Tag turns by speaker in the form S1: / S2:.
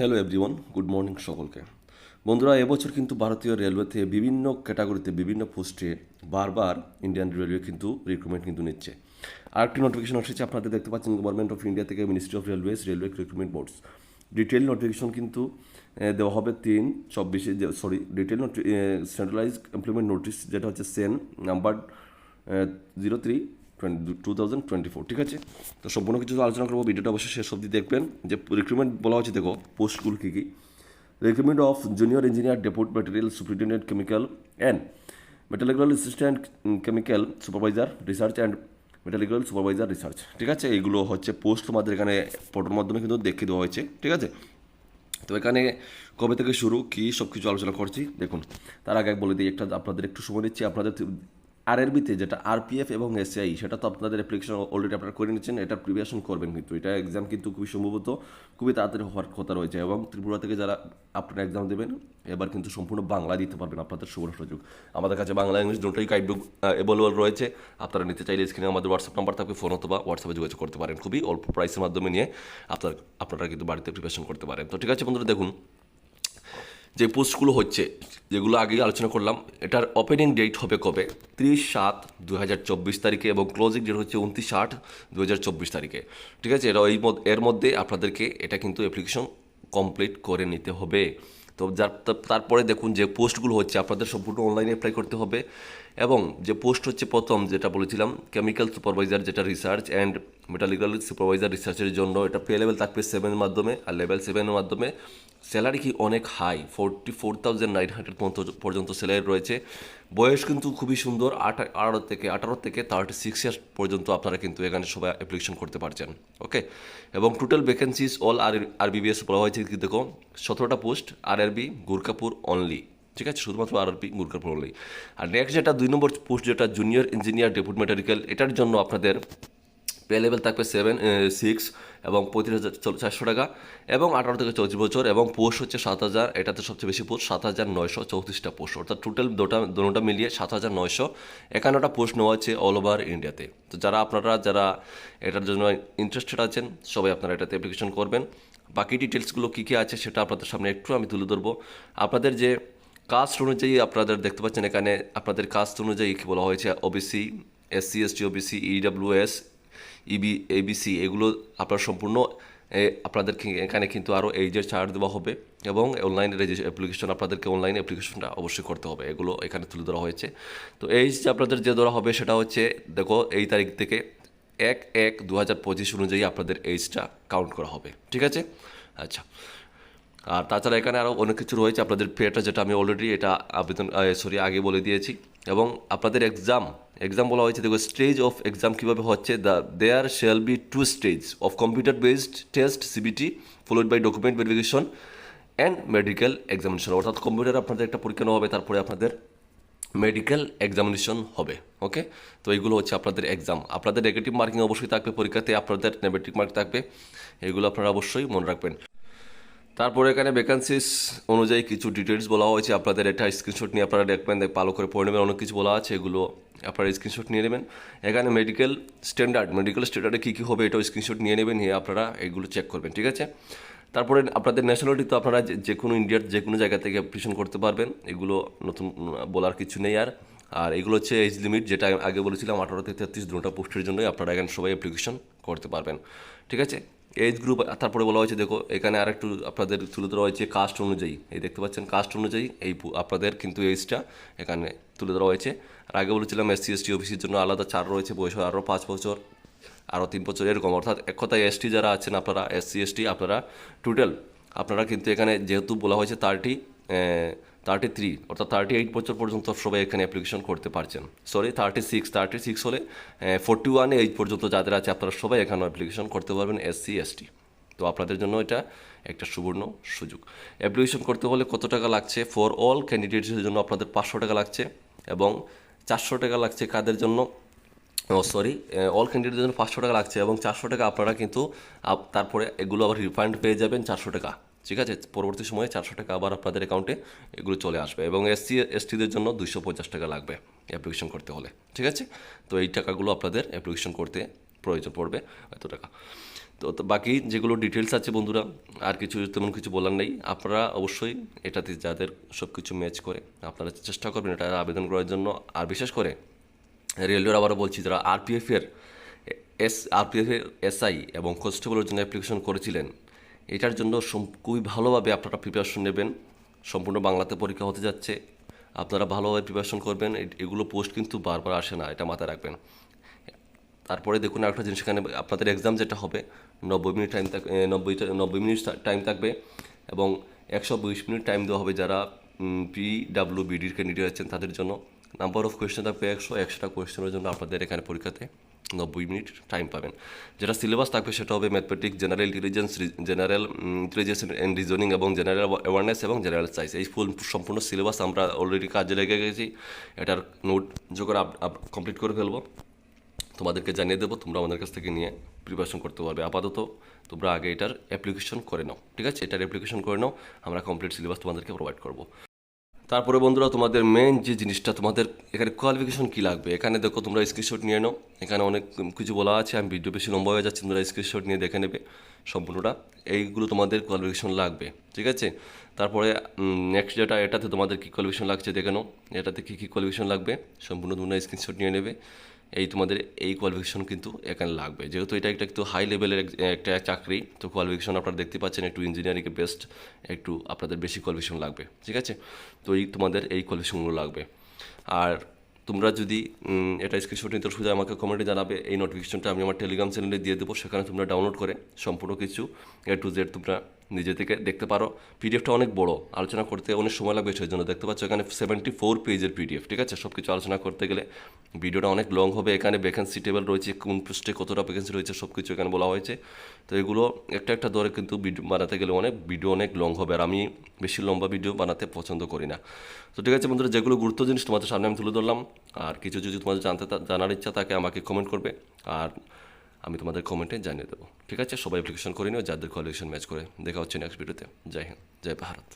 S1: Hello everyone good morning সকলকে। বন্ধুরা, এবছর কিন্তু ভারতীয় রেলওয়েতে বিভিন্ন ক্যাটাগরিতে, বিভিন্ন পোস্টে বারবার ইন্ডিয়ান রেলওয়ে কিন্তু রিক্রুটমেন্ট কিন্তু নিচ্ছে। আর একটি নোটিফিকেশন এসেছে আপনাদের দেখতে পাচ্ছেন গভর্নমেন্ট অফ ইন্ডিয়া থেকে ministry of railways railway recruitment boards detail notification কিন্তু দেওয়া হবে তিন চব্বিশে sorry detail centralise employment notice যেটা হচ্ছে CEN number zero three two thousand twenty four ঠিক আছে? তো সম্পূর্ণ কিছু আলোচনা করব, ভিডিওটা অবশ্যই শেষ অবধি দেখবেন। যে রিক্রুটমেন্ট বলা হচ্ছে দেখো পোস্টগুলো কী কী? Recruitment of junior engineer deputy material superintendent chemical and metallurgical assistant chemical supervisor research and metallurgical supervisor research ঠিক আছে? এইগুলো হচ্ছে পোস্ট তোমাদের এখানে ফটোর মাধ্যমে কিন্তু দেখিয়ে দেওয়া হয়েছে, ঠিক আছে? তো এখানে কবে থেকে শুরু, কী সব কিছু আলোচনা করছি, দেখুন। তার আগে বলে দিই, একটা আপনাদের একটু সময় দিচ্ছি, আপনাদের আরআরবিতে যেটা আরপিএফ এবং এসআই সেটা তো আপনাদের অ্যাপ্লিকেশন অলরেডি আপনারা করে নিচ্ছেন এটা প্রিপারেশন করবেন কিন্তু। এটা এক্সাম কিন্তু খুবই সম্ভবত খুবই তাড়াতাড়ি হওয়ার কথা রয়েছে এবং ত্রিপুরা থেকে যারা আপনারা এক্সাম দেবেন, এবার কিন্তু সম্পূর্ণ বাংলা দিতে পারবেন আপনাদের সুবর্ণ সুযোগ। আমাদের কাছে বাংলা, ইংলিশ দুটোই গাইডবুক অ্যাভেলেবল রয়েছে। আপনারা নিতে চাইলে স্ক্রিনে আমাদের হোয়াটসঅ্যাপ নাম্বার থাকবে ফোন অথবা হোয়াটসঅ্যাপে যোগাযোগ করতে পারেন খুবই অল্প প্রাইসের মাধ্যমে নিয়ে আপনার, আপনারা কিন্তু বাড়িতে প্রিপারেশন করতে পারেন। তো ঠিক আছে বন্ধুরা, দেখুন যে পোস্টগুলো হচ্ছে, যেগুলো আগে আলোচনা করলাম, এটার ওপেনিং ডেট হবে কবে? ত্রিশ সাত দু তারিখে এবং ক্লোজিং ডেট হচ্ছে উনত্রিশ আট দু তারিখে। ঠিক আছে? এটা এই এর মধ্যে আপনাদেরকে এটা কিন্তু অ্যাপ্লিকেশন কমপ্লিট করে নিতে হবে। তো যার তারপরে দেখুন যে পোস্টগুলো হচ্ছে, আপনাদের সম্পূর্ণ অনলাইনে অ্যাপ্লাই করতে হবে। এবং যে পোস্ট হচ্ছে প্রথম যেটা বলেছিলাম কেমিক্যাল সুপারভাইজার যেটা রিসার্চ অ্যান্ড মেটালিক্যাল সুপারভাইজার রিসার্চের জন্য, এটা পে লেভেল থাকবে সেভেনের মাধ্যমে আর লেভেল সেভেনের মাধ্যমে। স্যালারি কি অনেক high forty four thousand nine hundred পর্যন্ত স্যালারি রয়েছে। বয়স কিন্তু খুবই সুন্দর আঠারো থেকে আঠারো থেকে থার্টি সিক্স ইয়ার্স পর্যন্ত আপনারা কিন্তু এখানে সবাই অ্যাপ্লিকেশন করতে পারছেন ওকে এবং total vacancies all R R BBS বলা হয়েছে কি দেখো, সতেরোটা পোস্ট আর আরবি গুরকাপুর অনলি ঠিক আছে? শুধুমাত্র আরআরপি গুরকাপুর অনলি আর নেক্সট যেটা দুই নম্বর পোস্ট যেটা জুনিয়র ইঞ্জিনিয়ার ডেপুট মেটারিক্যাল এটার জন্য আপনাদের পে লেভেল থাকবে সেভেন সিক্স এবং পঁয়ত্রিশ হাজার চারশো টাকা এবং আঠারো থেকে চৌত্রিশ বছর এবং পোস্ট হচ্ছে সাত হাজার, এটাতে সবচেয়ে বেশি পোস্ট সাত হাজার নয়শো চৌত্রিশটা পোস্ট অর্থাৎ টোটাল দুটা দুটা মিলিয়ে সাত হাজার নয়শো একান্নটা পোস্ট নেওয়া হচ্ছে অল ওভার ইন্ডিয়াতে তো। যারা আপনারা, যারা এটার জন্য ইন্টারেস্টেড আছেন, সবাই আপনারা এটাতে অ্যাপ্লিকেশন করবেন। বাকি ডিটেলসগুলো কী কী আছে সেটা আপনাদের সামনে একটু আমি তুলে ধরবো। আপনাদের যে কাস্ট অনুযায়ী আপনাদের দেখতে পাচ্ছেন এখানে, আপনাদের কাস্ট অনুযায়ী কী বলা হয়েছে? OBC SC ST OBC EWS EB ABC এগুলো আপনার সম্পূর্ণ আপনাদের এখানে কিন্তু আরও এইজের ছাড় দেওয়া হবে এবং অনলাইন অ্যাপ্লিকেশন আপনাদেরকে অনলাইন অ্যাপ্লিকেশনটা অবশ্যই করতে হবে। এগুলো এখানে তুলে ধরা হয়েছে। তো এইজ যে আপনাদের যে ধরা হবে সেটা হচ্ছে, দেখো, এই তারিখ থেকে এক এক দু হাজার পঁচিশ অনুযায়ী আপনাদের এইজটা কাউন্ট করা হবে, ঠিক আছে? আচ্ছা। আর তাছাড়া এখানে আরও অনেক কিছু রয়েছে, আপনাদের পেটা যেটা আমি অলরেডি এটা আবেদন সরি আগে বলে দিয়েছি। এবং আপনাদের এক্সাম এক্সাম বলা হয়েছে, দেখো স্টেজ অফ এক্সাম কীভাবে হচ্ছে the there shall be two stage of computer based test CBT followed by document verification and medical examination অর্থাৎ কম্পিউটার আপনাদের একটা পরীক্ষা নেওয়া হবে, তারপরে আপনাদের মেডিকেল এক্সামিনেশন হবে ওকে তো এইগুলো হচ্ছে আপনাদের এক্সাম আপনাদের নেগেটিভ মার্কিং অবশ্যই থাকবে পরীক্ষাতে, আপনাদের নেগেটিভ মার্ক থাকবে, এগুলো আপনারা অবশ্যই মনে রাখবেন। তারপরে এখানে ভ্যাকান্সিস অনুযায়ী কিছু ডিটেলস বলা হয়েছে, আপনাদের এটা স্ক্রিনশট নিয়ে আপনারা দেখবেন, দেখ ভালো করে পড়ে নেবেন, অনেক কিছু বলা আছে, এগুলো আপনারা স্ক্রিনশট নিয়ে নেবেন। এখানে মেডিকেল স্ট্যান্ডার্ড মেডিকেল স্ট্যান্ডার্ডে কী কী হবে এটাও স্ক্রিনশট নিয়ে নেবেন, নিয়ে আপনারা এগুলো চেক করবেন, ঠিক আছে? তারপরে আপনাদের ন্যাশনালিটি তো আপনারা যে- কোনো ইন্ডিয়ার যে কোনো জায়গা থেকে অ্যাপ্লিকেশন করতে পারবেন। এগুলো নতুন, বলার কিছু নেই আর। আর এগুলো হচ্ছে এজ লিমিট যেটা আগে বলেছিলাম, আঠারো থেকে তেত্রিশ, দুটা পোস্টের জন্যই আপনারা এখানে সবাই অ্যাপ্লিকেশন করতে পারবেন। ঠিক আছে? এজ গ্রুপ তারপরে বলা হয়েছে, দেখো, এখানে আর একটু আপনাদের তুলে ধরা হয়েছে কাস্ট অনুযায়ী। এই দেখতে পাচ্ছেন কাস্ট অনুযায়ী এই আপনাদের কিন্তু এজটা এখানে তুলে ধরা হয়েছে। আর আগে বলেছিলাম এসসি এসটি অফিসের জন্য আলাদা চার রয়েছে, বয়স আরও পাঁচ বছর। আরও তিন বছর, এরকম। অর্থাৎ এক কথায় এসটি যারা আছেন আপনারা, এসসি, এসটি আপনারা, টোটাল আপনারা কিন্তু এখানে যেহেতু বলা হয়েছে থার্টি থার্টি থ্রি অর্থাৎ থার্টি এইট বছর পর্যন্ত সবাই এখানে অ্যাপ্লিকেশন করতে পারছেন। Sorry thirty six thirty six হলে ফোর্টি ওয়ান এইট পর্যন্ত যাদের আছে আপনারা সবাই এখানে অ্যাপ্লিকেশন করতে পারবেন, এসসি, এসটি। তো আপনাদের জন্য এটা একটা সুবর্ণ সুযোগ। অ্যাপ্লিকেশন করতে হলে কত টাকা লাগছে? ফর অল ক্যান্ডিডেটসের জন্য আপনাদের পাঁচশো টাকা লাগছে এবং চারশো টাকা লাগছে কাদের জন্য? সরি অল ক্যান্ডিডেটের জন্য পাঁচশো টাকা লাগছে এবং চারশো টাকা আপনারা কিন্তু তারপরে এগুলো আবার রিফান্ড পেয়ে যাবেন চারশো টাকা। ঠিক আছে? পরবর্তী সময়ে চারশো টাকা আবার আপনাদের অ্যাকাউন্টে এগুলো চলে আসবে এবং এসসি এসটিদের জন্য দুইশো পঞ্চাশ টাকা লাগবে অ্যাপ্লিকেশন করতে হলে। ঠিক আছে? তো এই টাকাগুলো আপনাদের অ্যাপ্লিকেশন করতে প্রয়োজন পড়বে এত টাকা। তো বাকি যেগুলো ডিটেলস আছে বন্ধুরা, আর কিছু তেমন কিছু বলার নেই। আপনারা অবশ্যই এটাতে যাদের সব কিছু ম্যাচ করে আপনারা চেষ্টা করবেন এটা আবেদন করার জন্য। আর বিশেষ করে রেলওয়ের আবারও বলছি, যারা আরপিএফের এস আরপিএফের এসআই এবং কনস্টেবলের জন্য অ্যাপ্লিকেশন করেছিলেন, এটার জন্য খুবই ভালোভাবে আপনারা প্রিপারেশন নেবেন। সম্পূর্ণ বাংলাতে পরীক্ষা হতে যাচ্ছে। আপনারা ভালোভাবে প্রিপারেশন করবেন। এগুলো পোস্ট কিন্তু বারবার আসে না, এটা মাথায় রাখবেন। তারপরে দেখুন একটা জিনিস এখানে, আপনাদের এক্সাম যেটা হবে, নব্বই মিনিট টাইম থাকবে নব্বই নব্বই মিনিট টাইম থাকবে এবং একশো বিশ মিনিট টাইম দেওয়া হবে যারা পি ডাব্লিউ বিডির ক্যান্ডিডেট আছেন তাদের জন্য। নাম্বার অফ কোয়েশ্চেন থাকবে একশো একশোটা কোয়েশ্চেনের জন্য আপনাদের এখানে পরীক্ষাতে নব্বই মিনিট টাইম পাবেন। যেটা সিলেবাস থাকবে সেটা হবে mathematics general intelligence general intelligence and reasoning এবং জেনারেল অ্যাওয়ারনেস এবং জেনারেল সাইন্স এই ফুল সম্পূর্ণ সিলেবাস আমরা অলরেডি কাজে লেগে গেছি। এটার নোট যোগ করে কমপ্লিট করে ফেলব। তোমাদেরকে জানিয়ে দেবো, তোমরা আমাদের কাছ থেকে নিয়ে প্রিপারেশন করতে পারবে। আপাতত তোমরা আগে এটার অ্যাপ্লিকেশন করে নাও, ঠিক আছে? এটার অ্যাপ্লিকেশন করে নাও, আমরা কমপ্লিট সিলেবাস তোমাদেরকে প্রোভাইড করব। তারপরে বন্ধুরা, তোমাদের মেন যে জিনিসটা, তোমাদের এখানে কোয়ালিফিকেশন কী লাগবে? এখানে দেখো, তোমরা স্ক্রিনশট নিয়ে নাও। এখানে অনেক কিছু বলা আছে, আমি ভিডিও বেশি লম্বা হয়ে যাচ্ছি, তোমরা স্ক্রিনশট নিয়ে দেখে নেবে সম্পূর্ণটা। এইগুলো তোমাদের কোয়ালিফিকেশন লাগবে, ঠিক আছে? তারপরে নেক্সট যেটা, এটাতে তোমাদের কী কোয়ালিফিকেশন লাগছে দেখে নাও। এটাতে কী কী কোয়ালিফিকেশন লাগবে, সম্পূর্ণ তোমরা স্ক্রিনশট নিয়ে নেবে। এই তোমাদের এই কোয়ালিফিকেশন কিন্তু এখানে লাগবে। যেহেতু এটা একটা একটু হাই লেভেলের একটা চাকরি, তো কোয়ালিফিকেশন আপনারা দেখতে পাচ্ছেন একটু ইঞ্জিনিয়ারিংয়ে বেস্ট একটু আপনাদের বেশি কোয়ালিফিকেশন লাগবে, ঠিক আছে? তো এই তোমাদের এই কোয়ালিফিকেশনগুলো লাগবে। আর তোমরা যদি এটা স্ক্রিনশট নিতে শুধু আমাকে কমেন্টে জানাবে, এই নোটিফিকেশনটা আমি আমার টেলিগ্রাম চ্যানেলে দিয়ে দেবো, সেখানে তোমরা ডাউনলোড করে সম্পূর্ণ কিছু এ টু জেড তোমরা নিজে থেকে দেখতে পারো। পিডিএফটা অনেক বড়। আলোচনা করতে অনেক সময় লাগবে সেই জন্য দেখতে পাচ্ছ এখানে সেভেন্টি ফোর পেজের পিডিএফ ঠিক আছে? সব কিছু আলোচনা করতে গেলে ভিডিওটা অনেক লং হবে। এখানে ভ্যাকেন্সি টেবিল রয়েছে, কোন পোস্টে কতটা ভ্যাকেন্সি রয়েছে সব কিছু এখানে বলা হয়েছে। তো এগুলো একটা একটা ধরে কিন্তু ভিডিও বানাতে গেলে অনেক ভিডিও অনেক লং হবে। আর আমি বেশি লম্বা ভিডিও বানাতে পছন্দ করি না। তো ঠিক আছে বন্ধুরা, যেগুলো গুরুত্ব জিনিস তোমাদের সামনে আমি তুলে ধরলাম। আর কিছু যদি তোমাদের জানতে জানার ইচ্ছা থাকে আমাকে কমেন্ট করবে। আর আমি তোমাদের কমেন্টে জানিয়ে দেবো। ঠিক আছে? সবাই অ্যাপ্লিকেশন করে নিও, যাদের কোয়ালিফিকেশন ম্যাচ করে। দেখা হচ্ছে নেক্সট ভিডিওতে জয় হিন্দ, জয় ভারত।